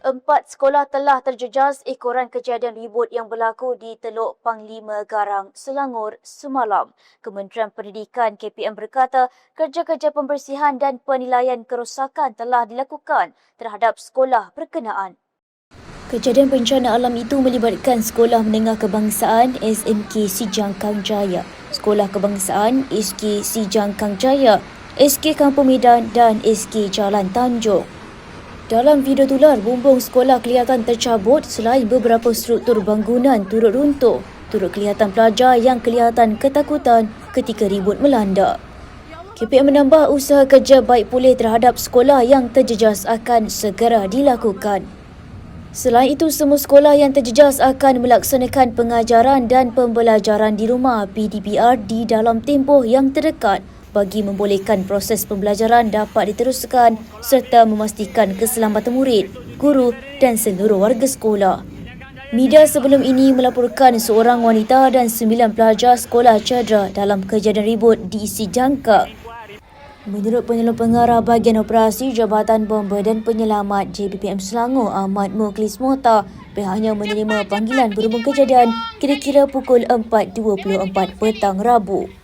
Empat sekolah telah terjejas ekoran kejadian ribut yang berlaku di Teluk Panglima Garang, Selangor semalam. Kementerian Pendidikan KPM berkata kerja-kerja pembersihan dan penilaian kerosakan telah dilakukan terhadap sekolah berkenaan. Kejadian bencana alam itu melibatkan Sekolah Menengah Kebangsaan SMK Sijang Kang Jaya, Sekolah Kebangsaan SK Sijang Kang Jaya, SK Kampung Medan dan SK Jalan Tanjung. Dalam video tular, bumbung sekolah kelihatan tercabut selain beberapa struktur bangunan turut runtuh. Turut kelihatan pelajar yang kelihatan ketakutan ketika ribut melanda. KPM menambah usaha kerja baik pulih terhadap sekolah yang terjejas akan segera dilakukan. Selain itu, semua sekolah yang terjejas akan melaksanakan pengajaran dan pembelajaran di rumah PDPR di dalam tempoh yang terdekat bagi membolehkan proses pembelajaran dapat diteruskan serta memastikan keselamatan murid, guru dan seluruh warga sekolah. Media sebelum ini melaporkan seorang wanita dan sembilan pelajar sekolah cedera dalam kejadian ribut di Sijangka. Menurut penyelur pengarah bahagian operasi Jabatan Bomba dan Penyelamat JBPM Selangor Ahmad Mukhlis Mota, pihaknya menerima panggilan berhubung kejadian kira-kira pukul 4.24 petang Rabu.